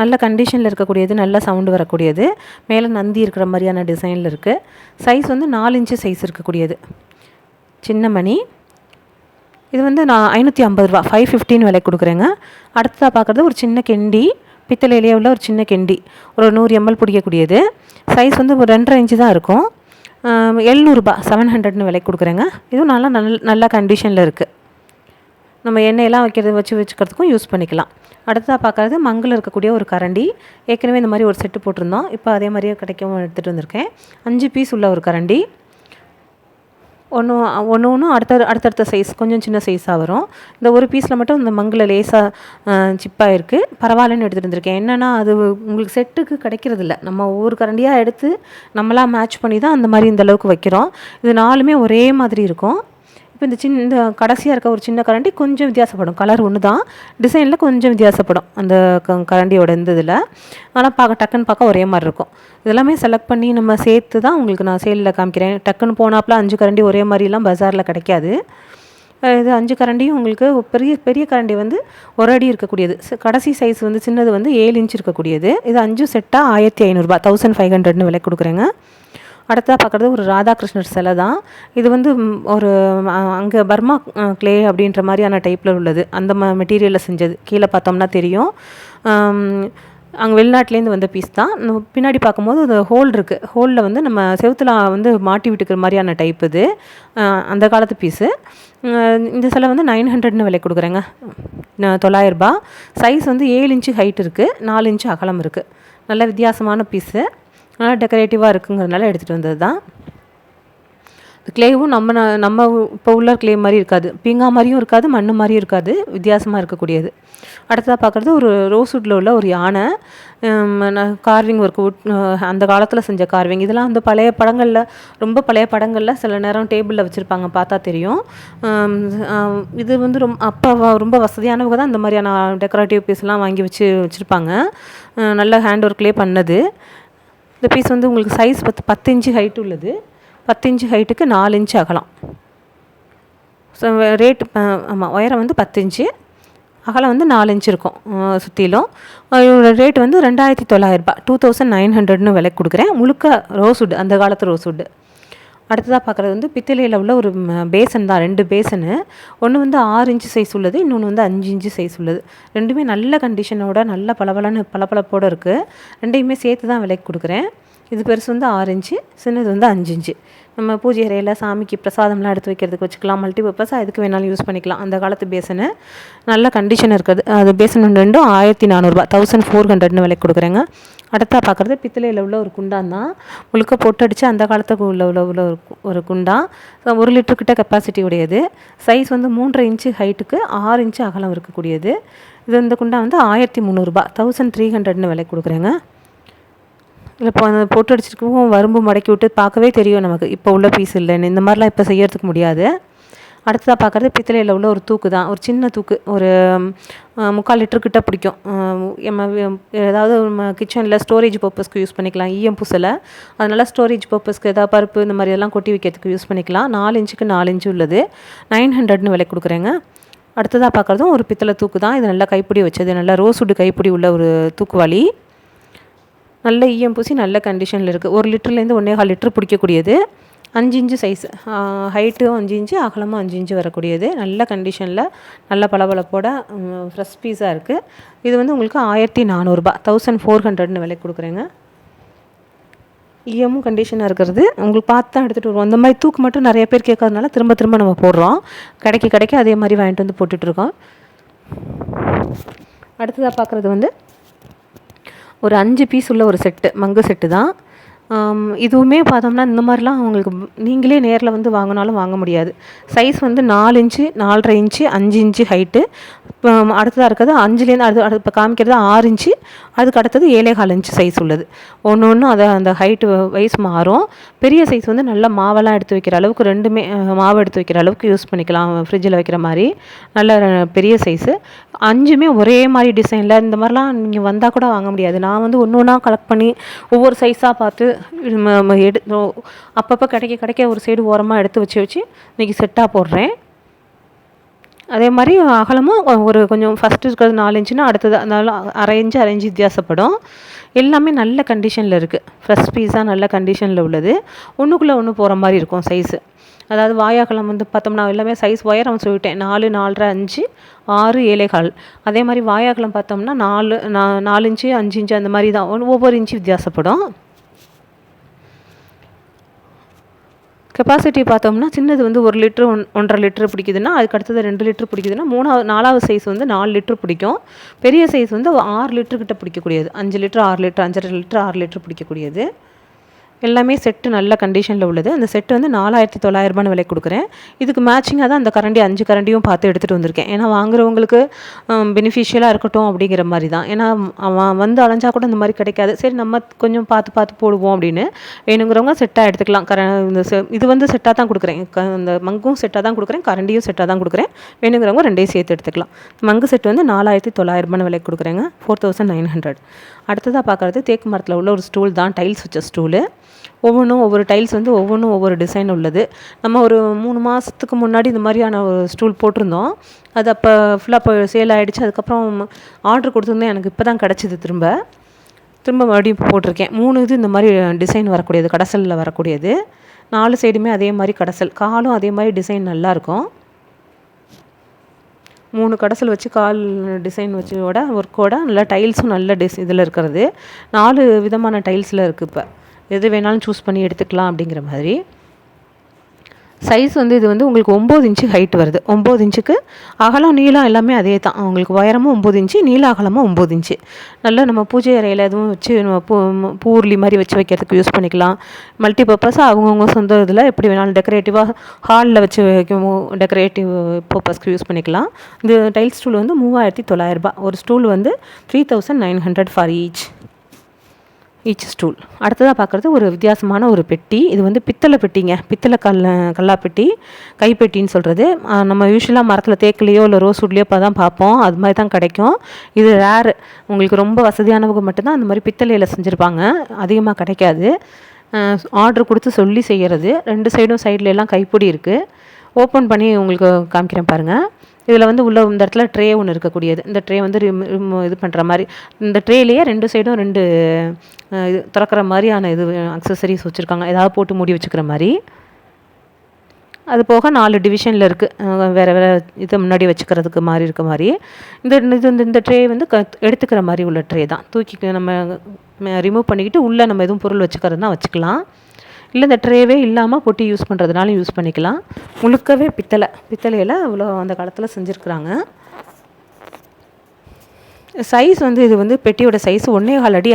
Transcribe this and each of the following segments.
நல்ல கண்டிஷனில் இருக்கக்கூடியது நல்ல சவுண்டு வரக்கூடியது. மேலே நந்தி இருக்கிற மாதிரியான டிசைனில் இருக்குது சைஸ் வந்து நாலு இன்ச்சு சைஸ் இருக்கக்கூடியது. சின்ன மணி. இது வந்து நான் ஐநூற்றி ஐம்பது ரூபா ஃபைவ் ஃபிஃப்டின் விலை கொடுக்குறேங்க. அடுத்ததாக பார்க்குறது ஒரு சின்ன கெண்டி. பித்தளையிலேயே உள்ள ஒரு சின்ன கெண்டி. ஒரு நூறு எம்எல் பிடிக்கக்கூடியது. சைஸ் வந்து ஒரு ரெண்டரை இன்ச்சு தான் இருக்கும். எழுநூறுபா செவன் ஹண்ட்ரட்னு விலை கொடுக்குறேங்க. இதுவும் நல்லா நல்ல நல்ல கண்டிஷனில் இருக்குது நம்ம எண்ணெயெல்லாம் வைக்கிறது வச்சு வச்சுக்கிறதுக்கும் யூஸ் பண்ணிக்கலாம். அடுத்ததாக பார்க்குறது மங்கில் இருக்கக்கூடிய ஒரு கரண்டி. ஏற்கனவே இந்த மாதிரி ஒரு செட்டு போட்டிருந்தோம். இப்போ அதே மாதிரியே கிடைக்கவும் எடுத்துகிட்டு வந்திருக்கேன். அஞ்சு பீஸ் உள்ள ஒரு கரண்டி. ஒன்று ஒன்று ஒன்றும் அடுத்த அடுத்தடுத்த சைஸ் கொஞ்சம் சின்ன சைஸாக வரும். இந்த ஒரு பீஸில் மட்டும் இந்த மங்கில் லேசாக சிப்பாக இருக்குது பரவாயில்லன்னு எடுத்துகிட்டு வந்திருக்கேன். என்னென்னா அது உங்களுக்கு செட்டுக்கு கிடைக்கிறதில்ல நம்ம ஒவ்வொரு கரண்டியாக எடுத்து நம்மளாக மேட்ச் பண்ணி தான் அந்த மாதிரி இந்த அளவுக்கு வைக்கிறோம். இது நாலுமே ஒரே மாதிரி இருக்கும். இப்போ இந்த சின்ன இந்த கடைசியாக இருக்க ஒரு சின்ன கரண்டி கொஞ்சம் வித்தியாசப்படும். கலர் ஒன்று தான் டிசைனில் கொஞ்சம் வித்தியாசப்படும். அந்த க கரண்டியோட இந்த இதில். ஆனால் பார்க்க டக்குன்னு பார்க்க ஒரே மாதிரி இருக்கும். இதெல்லாமே செலக்ட் பண்ணி நம்ம சேர்த்து தான் உங்களுக்கு நான் சேலில் காமிக்கிறேன். டக்குன்னு போனாப்பில் அஞ்சு கரண்டி ஒரே மாதிரிலாம் பஜாரில் கிடைக்காது. இது அஞ்சு கரண்டியும் உங்களுக்கு பெரிய பெரிய கரண்டி வந்து ஒரு அடி இருக்கக்கூடியது. கடைசி சைஸ் வந்து சின்னது வந்து ஏழு இன்ச் இருக்கக்கூடியது. இது அஞ்சும் செட்டாக ஆயிரத்தி ஐநூறுரூபா தௌசண்ட் ஃபைவ் ஹண்ட்ரட்னு விலை கொடுக்குறேங்க. அடுத்ததாக பார்க்குறது ஒரு ராதாகிருஷ்ணர் சிலை தான். இது வந்து ஒரு அங்கே பர்மா கிளே அப்படின்ற மாதிரியான டைப்பில் உள்ளது. அந்த ம மெட்டீரியலில் செஞ்சது. கீழே பார்த்தோம்னா தெரியும். அங்கே வெளிநாட்டிலேருந்து வந்த பீஸ் தான். பின்னாடி பார்க்கும்போது அது ஹோல் இருக்குது ஹோலில் வந்து நம்ம செவத்தில் வந்து மாட்டி விட்டுக்கிற மாதிரியான டைப் இது. அந்த காலத்து பீஸு இந்த சிலை வந்து நைன் ஹண்ட்ரட்னு விலை கொடுக்குறேங்க. தொள்ளாயிரரூபா சைஸ் வந்து ஏழு இன்ச்சு ஹைட் இருக்குது நாலு இன்ச்சு அகலம் இருக்குது நல்ல வித்தியாசமான பீஸு நல்லா டெக்கரேட்டிவாக இருக்குங்கிறதுனால எடுத்துகிட்டு வந்தது தான் கிளேவும் நம்ம நம்ம இப்போ உள்ள கிளே மாதிரி இருக்காது. பீங்கா மாதிரியும் இருக்காது மண் மாதிரியும் இருக்காது வித்தியாசமாக இருக்கக்கூடியது. அடுத்ததாக பார்க்குறது ஒரு ரோஸ்வுட்டில் உள்ள ஒரு யானை கார்விங் ஒர்க் உட் அந்த காலத்தில் செஞ்ச கார்விங் இதெல்லாம் வந்து பழைய படங்களில் ரொம்ப பழைய படங்களில் சில நேரம் டேபிளில் வச்சுருப்பாங்க பார்த்தா தெரியும். இது வந்து ரொம்ப அப்போ ரொம்ப வசதியானவங்க தான் இந்த மாதிரியான டெக்கரேட்டிவ் பீஸ்லாம் வாங்கி வச்சு வச்சுருப்பாங்க. நல்ல ஹேண்ட் ஒர்க்லேயே பண்ணது. இந்த பீஸ் வந்து உங்களுக்கு சைஸ் பத்து பத்து இன்ச்சு ஹைட் உள்ளது. பத்து இன்ச்சு ஹைட்டுக்கு நாலு இன்ச்சு அகலம். ஸோ ரேட்டு ஆமாம் உயரம் வந்து பத்து இன்ச்சு. அகலம் வந்து நாலு இன்ச்சு இருக்கும் சுற்றிலும் ரேட் வந்து ரெண்டாயிரத்தி தொள்ளாயிரரூபா டூ தௌசண்ட் நைன் ஹண்ட்ரட்னு விலை கொடுக்குறேன். முழுக்க ரோஸ்வுட் அந்த காலத்து ரோஸ்வுட்டு அடுத்ததாக பார்க்குறது வந்து பித்தளையில் உள்ள ஒரு பேசன் தான் ரெண்டு பேசனு ஒன்று வந்து ஆறு இன்ச்சு சைஸ் உள்ளது இன்னொன்று வந்து அஞ்சு இன்ச்சு சைஸ் உள்ளது. ரெண்டுமே நல்ல கண்டிஷனோட நல்ல பளபளன்னு பளபளப்போடு இருக்குது ரெண்டையுமே சேர்த்து தான் விலைக்கு கொடுக்குறேன். இது பெருசு வந்து ஆறு இன்ச்சு சின்னது வந்து அஞ்சு இன்ச்சு. நம்ம பூஜை அறையில் சாமிக்கு பிரசாதம்லாம் எடுத்து வைக்கிறதுக்கு வச்சுக்கலாம் மல்டி பர்பஸாக எதுக்கு வேணாலும் யூஸ் பண்ணிக்கலாம். அந்த காலத்து பேசனு நல்ல கண்டிஷன் இருக்குது. அது பேசன் ரெண்டும் ஆயிரத்தி நானூறுரூபா தௌசண்ட் ஃபோர் ஹண்ட்ரட்னு விலைக்கு கொடுக்குறேங்க. அடுத்தா பார்க்குறது பித்தளையில் உள்ள ஒரு குண்டான் தான். முழுக்க பொட்டடிச்சு அந்த காலத்துக்கு உள்ள உள்ள உள்ள ஒரு ஒரு குண்டான். ஒரு லிட்டரு கிட்ட கெப்பாசிட்டி உடையது. சைஸ் வந்து மூன்றரை இன்ச்சு ஹைட்டுக்கு ஆறு இன்ச்சு அகலம் இருக்கக்கூடியது. இது இந்த குண்டா வந்து ஆயிரத்தி முந்நூறுரூபா தௌசண்ட் த்ரீ ஹண்ட்ரட்னு விலை கொடுக்குறேங்க. இல்லை இப்போ அந்த போட்டு அடிச்சிருக்கவும் வரும்பு மடக்கி விட்டு பார்க்கவே தெரியும் நமக்கு. இப்போ உள்ள பீஸ் இல்லைன்னு இந்த மாதிரிலாம் இப்போ செய்யறதுக்கு முடியாது. அடுத்ததாக பார்க்குறது பித்தளையில் உள்ள ஒரு தூக்கு தான். ஒரு சின்ன தூக்கு ஒரு முக்கால் லிட்டரு கிட்ட பிடிக்கும். நம்ம ஏதாவது நம்ம கிச்சனில் ஸ்டோரேஜ் பர்பஸ்க்கு யூஸ் பண்ணிக்கலாம். ஈயம் பூசலை. அதனால் ஸ்டோரேஜ் பர்பஸ்க்கு ஏதாவது பருப்பு இந்த மாதிரி எல்லாம் கொட்டி வைக்கிறதுக்கு யூஸ் பண்ணிக்கலாம். நாலு இன்ச்சுக்கு நாலு இன்ச்சு உள்ளது. நைன் ஹண்ட்ரட்னு விலை கொடுக்குறேங்க. அடுத்ததாக பார்க்குறதும் ஒரு பித்தளை தூக்கு தான். இது நல்லா கைப்பிடி வச்சது. நல்லா ரோஸுடு கைப்பிடி உள்ள ஒரு தூக்குவாளி நல்ல ஈயம் பூசி நல்ல கண்டிஷனில் இருக்குது ஒரு லிட்டர்லேருந்து ஒன்றே கால் லிட்டர் பிடிக்கக்கூடியது. அஞ்சு இன்ச்சு சைஸ் ஹைட்டும் அஞ்சு இன்ச்சு அகலமும் அஞ்சு இன்ச்சு வரக்கூடியது. நல்ல கண்டிஷனில் நல்ல பளபளப்போட ஃப்ரெஷ் பீஸாக இருக்குது இது வந்து உங்களுக்கு ஆயிரத்தி நானூறுரூபா தௌசண்ட் ஃபோர் ஹண்ட்ரட்னு விலை கொடுக்குறேங்க. ஈயமும் கண்டிஷனாக இருக்கிறது. உங்களுக்கு பார்த்து தான் எடுத்துகிட்டு வருவோம். அந்த மாதிரி தூக்கு மட்டும் நிறைய பேர் கேட்கறதுனால திரும்ப திரும்ப நம்ம போடுறோம். கடைக்கு கடைக்கு அதே மாதிரி வாங்கிட்டு வந்து போட்டுட்ருக்கோம் அடுத்ததாக பார்க்குறது வந்து ஒரு அஞ்சு பீஸ் உள்ள ஒரு செட்டு மங்கு செட்டு தான். இதுவுமே பார்த்தோம்னா இந்த மாதிரிலாம் அவங்களுக்கு நீங்களே நேரில் வந்து வாங்கினாலும் வாங்க முடியாது. சைஸ் வந்து நாலு இன்ச்சு நாலரை இன்ச்சு அஞ்சு இன்ச்சு ஹைட்டு அடுத்ததாக இருக்கிறது அஞ்சுலேருந்து அடுத்து அடுத்து இப்போ காமிக்கிறது ஆறு இன்ச்சு அதுக்கு அடுத்தது ஏழே கால் இன்ச்சு சைஸ் உள்ளது. ஒன்று ஒன்றும் அதை அந்த ஹைட்டு வைஸ் மாறும். பெரிய சைஸ் வந்து நல்லா மாவெல்லாம் எடுத்து வைக்கிற அளவுக்கு ரெண்டுமே மாவு எடுத்து வைக்கிற அளவுக்கு யூஸ் பண்ணிக்கலாம் ஃப்ரிட்ஜில் வைக்கிற மாதிரி. நல்ல பெரிய சைஸு அஞ்சுமே ஒரே மாதிரி டிசைனில் இந்த மாதிரிலாம் நீங்கள் வந்தால் கூட வாங்க முடியாது. நான் வந்து ஒன்று ஒன்றா கலெக்ட் பண்ணி ஒவ்வொரு சைஸாக பார்த்து எடு அப்பப்போ கிடைக்க கிடைக்க ஒரு சைடு ஓரமாக எடுத்து வச்சு வச்சு இன்றைக்கி செட்டாக போடுறேன். அதே மாதிரி அகலமும் ஒரு கொஞ்சம் ஃபஸ்ட்டு இருக்கிறது நாலு இன்ச்சுனா அடுத்தது அதனால அரை இன்ச்சு அரை இன்ச்சு வித்தியாசப்படும். எல்லாமே நல்ல கண்டிஷனில் இருக்குது ஃப்ரெஷ் பீஸாக நல்ல கண்டிஷனில் உள்ளது. ஒன்றுக்குள்ளே ஒன்று போகிற மாதிரி இருக்கும் சைஸு அதாவது வாயாகலம் வந்து பார்த்தோம்னா எல்லாமே சைஸ் உயரம் சொல்லிட்டேன். நாலு நாலரை அஞ்சு ஆறு ஏழைகால் அதே மாதிரி வாயாகலம் பார்த்தோம்னா நாலு நா நாலு இன்ச்சு அஞ்சு இன்ச்சு அந்த மாதிரி தான். ஒன்று- ஒவ்வொரு இன்ச்சு வித்தியாசப்படும். கெப்பாசிட்டி பார்த்தோம்னா சின்னது வந்து ஒரு லிட்ரு ஒன் ஒன்றரை லிட்ரு பிடிக்குதுன்னா அதுக்கு அடுத்தது ரெண்டு லிட்ரு பிடிக்குதுன்னா மூணாவது நாலாவது சைஸ் வந்து நாலு லிட்ரு பிடிக்கும். பெரிய சைஸ் வந்து ஆறு லிட்ரு கிட்ட பிடிக்கக்கூடியது. அஞ்சு லிட்ரு ஆறு லிட்ரு அஞ்சரை லிட்ரு ஆறு லிட்ரு பிடிக்கக்கூடியது. எல்லாமே செட்டு நல்ல கண்டிஷனில் உள்ளது. அந்த செட்டு வந்து நாலாயிரத்தி தொள்ளாயிரரூபான்னு விலை கொடுக்குறேன். இதுக்கு மேட்சிங்காக தான் அந்த கரண்டி அஞ்சு கரண்டியும் பார்த்து எடுத்துகிட்டு வந்திருக்கேன். ஏன்னா வாங்குறவங்களுக்கு பெனிஃபிஷியலாக இருக்கட்டும் அப்படிங்கிற மாதிரி தான். ஏன்னா அவன் வந்து அலைஞ்சா கூட இந்த மாதிரி கிடைக்காது. சரி நம்ம கொஞ்சம் பார்த்து பார்த்து போடுவோம் அப்படின்னு வேணுங்கிறவங்க செட்டாக எடுத்துக்கலாம். கர இந்த செ இது வந்து செட்டாக தான் கொடுக்குறேன். க இந்த மங்கும் செட்டாக தான் கொடுக்குறேன். கரண்டியும் செட்டாக தான் கொடுக்குறேன். வேணுங்கிறவங்க ரெண்டையும் சேர்த்து எடுத்துக்கலாம். மங்கு செட் வந்து நாலாயிரத்தி தொள்ளாயிரரூபான்னு விலைக்கு கொடுக்குறேங்க. ஃபோர் தௌசண்ட் நைன் ஹண்ட்ரட் அடுத்ததாக பார்க்குறது தேக்கு மரத்தில் உள்ள ஒரு ஸ்டூல் தான். டைல்ஸ் வச்ச ஸ்டூலு ஒவ்வொன்றும் ஒவ்வொரு டைல்ஸ் வந்து ஒவ்வொன்றும் ஒவ்வொரு டிசைன் உள்ளது. நம்ம ஒரு மூணு மாதத்துக்கு முன்னாடி இந்த மாதிரியான ஒரு ஸ்டூல் போட்டிருந்தோம். அது அப்போ ஃபுல்லாக இப்போ சேல் ஆகிடுச்சு அதுக்கப்புறம் ஆர்டர் கொடுத்துருந்தேன். எனக்கு இப்போ தான் கிடச்சிது திரும்ப. திரும்ப மறுபடியும் போட்டிருக்கேன். மூணு இது இந்த மாதிரி டிசைன் வரக்கூடியது கடைசலில் வரக்கூடியது. நாலு சைடுமே அதே மாதிரி கடைசல். காலும் அதே மாதிரி டிசைன் நல்லாயிருக்கும். மூணு கடைசல் வச்சு கால் டிசைன் வச்சோட ஒர்க்கோட நல்லா டைல்ஸும் நல்ல டிஸ் இதில் இருக்கிறது. நாலு விதமான டைல்ஸில் இருக்குது இப்போ. எது வேணாலும் சூஸ் பண்ணி எடுத்துக்கலாம் அப்படிங்கிற மாதிரி. சைஸ் வந்து இது வந்து உங்களுக்கு ஒம்பது இன்ச்சு ஹைட் வருது. ஒம்பது இன்ச்சுக்கு அகலம் நீளம் எல்லாமே அதே தான். உங்களுக்கு உயரமும் ஒம்பது இன்ச்சு நீள அகலமும் ஒம்பது இன்ச்சு நல்லா நம்ம பூஜை அறையில் எதுவும் வச்சு நம்ம பூ பூர்லி மாதிரி வச்சு வைக்கிறதுக்கு யூஸ் பண்ணிக்கலாம். மல்டி பர்பஸாக அவங்கவுங்க சொந்த இதில் எப்படி வேணாலும் டெக்கரேட்டிவாக ஹாலில் வச்சு வைக்கும் டெக்கரேட்டிவ் பர்பஸ்க்கு யூஸ் பண்ணிக்கலாம். இந்த டைல் ஸ்டூல் வந்து மூவாயிரத்தி தொள்ளாயிரரூபா ஒரு ஸ்டூல் வந்து three thousand nine hundred for each each stool அடுத்ததாக பார்க்குறது ஒரு வித்தியாசமான ஒரு பெட்டி. இது வந்து பித்தளை பெட்டிங்க. பித்தளை கல் கல்லா பெட்டி கைப்பெட்டின்னு சொல்கிறது நம்ம யூஸ்வலாக மரத்தில் தேக்கிலையோ இல்லை ரோஸ்வுட்லேயோ இப்போ தான் பார்ப்போம். அது மாதிரி தான் கிடைக்கும். இது ரேரு உங்களுக்கு ரொம்ப வசதியானவங்க மட்டும்தான் அந்த மாதிரி பித்தளையில் செஞ்சுருப்பாங்க. அதிகமாக கிடைக்காது. ஆர்டர் கொடுத்து சொல்லி செய்கிறது ரெண்டு சைடும் சைடுல எல்லாம் கைப்பிடி இருக்குது ஓப்பன் பண்ணி உங்களுக்கு காமிக்கிறேன் பாருங்கள் இதில் வந்து உள்ள இந்த இடத்துல ட்ரே ஒன்று இருக்கக்கூடியது. இந்த ட்ரே வந்து ரிம்- ரிம் இது பண்ணுற மாதிரி. இந்த ட்ரேலேயே ரெண்டு சைடும் ரெண்டு இது திறக்கிற மாதிரியான இது அக்சசரிஸ் வச்சுருக்காங்க. ஏதாவது போட்டு மூடி வச்சுக்கிற மாதிரி. அது போக நாலு டிவிஷனில் இருக்குது வேறு வேறு இதை முன்னாடி வச்சுக்கிறதுக்கு மாதிரி இருக்க மாதிரி. இந்த இது இந்த- இந்த ட்ரே வந்து க எடுத்துக்கிற மாதிரி உள்ள ட்ரே தான். தூக்கி நம்ம ரிமூவ் பண்ணிக்கிட்டு உள்ளே நம்ம எதுவும் பொருள் வச்சுக்கிறதுனா வச்சுக்கலாம். இல்லை இந்த ட்ரேவே இல்லாமல் பொட்டி யூஸ் பண்ணுறதுனாலும் யூஸ் பண்ணிக்கலாம். முழுக்கவே பித்தளை. பித்தளையில் இவ்வளோ அந்த காலத்தில் செஞ்சுருக்குறாங்க. சைஸ் வந்து இது வந்து பெட்டியோட சைஸ் ஒன்றே கால் அடி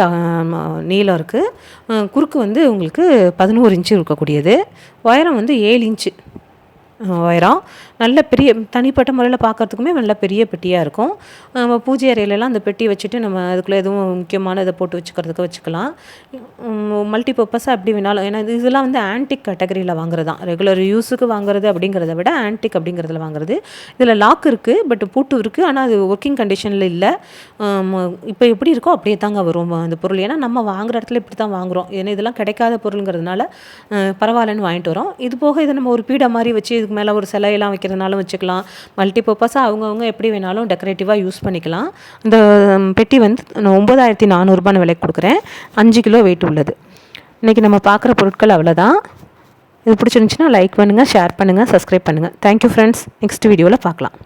நீளம் இருக்குது குறுக்கு வந்து உங்களுக்கு பதினோரு இன்ச்சு இருக்கக்கூடியது. உயரம் வந்து ஏழு இன்ச்சு உயரம். நல்ல பெரிய தனிப்பட்ட முறையில் பார்க்கறதுக்குமே நல்ல பெரிய பெட்டியாக இருக்கும். நம்ம பூஜை அறையிலலாம் அந்த பெட்டி வச்சுட்டு நம்ம அதுக்குள்ளே எதுவும் முக்கியமான இதை போட்டு வச்சுக்கிறதுக்கு வச்சுக்கலாம். மல்டி பர்பஸாக எப்படி வேணாலும் ஏன்னா இது இதெல்லாம் வந்து ஆன்டிக் கேட்டகரியில் வாங்குறது. தான் ரெகுலர் யூஸுக்கு வாங்குறது அப்படிங்கிறத விட ஆன்டிக் அப்படிங்கிறதுல வாங்குறது. இதில் லாக் இருக்குது பட் பூட்டு இருக்குது ஆனால் அது ஒர்க்கிங் கண்டிஷனில் இல்லை. இப்போ எப்படி இருக்கோ அப்படியே தாங்க வரும் அந்த பொருள். ஏன்னா நம்ம வாங்குற இடத்துல இப்படி தான் வாங்குறோம். ஏன்னா இதெல்லாம் கிடைக்காத பொருளுங்கிறதுனால பரவாயில்லன்னு வாங்கிட்டு வரோம். இது போக இதை நம்ம ஒரு பீடை மாதிரி வச்சு இதுக்கு மேலே ஒரு சிலையெல்லாம் வைக்கிறதுனாலும் வச்சுக்கலாம். மல்டி பர்பஸாக அவங்கவுங்க எப்படி வேணாலும் டெக்கரேட்டிவாக யூஸ் பண்ணிக்கலாம். இந்த பெட்டி வந்து நான் ஒம்பதாயிரத்தி நானூறுபான்னு விலைக்கு கொடுக்குறேன். அஞ்சு கிலோ வெயிட் உள்ளது. இன்றைக்கி நம்ம பார்க்குற பொருட்கள் அவ்வளோதான் இது பிடிச்சிருந்துச்சின்னா லைக் பண்ணுங்கள் ஷேர் பண்ணுங்கள் சப்ஸ்கிரைப் பண்ணுங்கள் தேங்க்யூ ஃப்ரெண்ட்ஸ் நெக்ஸ்ட் வீடியோவில் பார்க்கலாம்.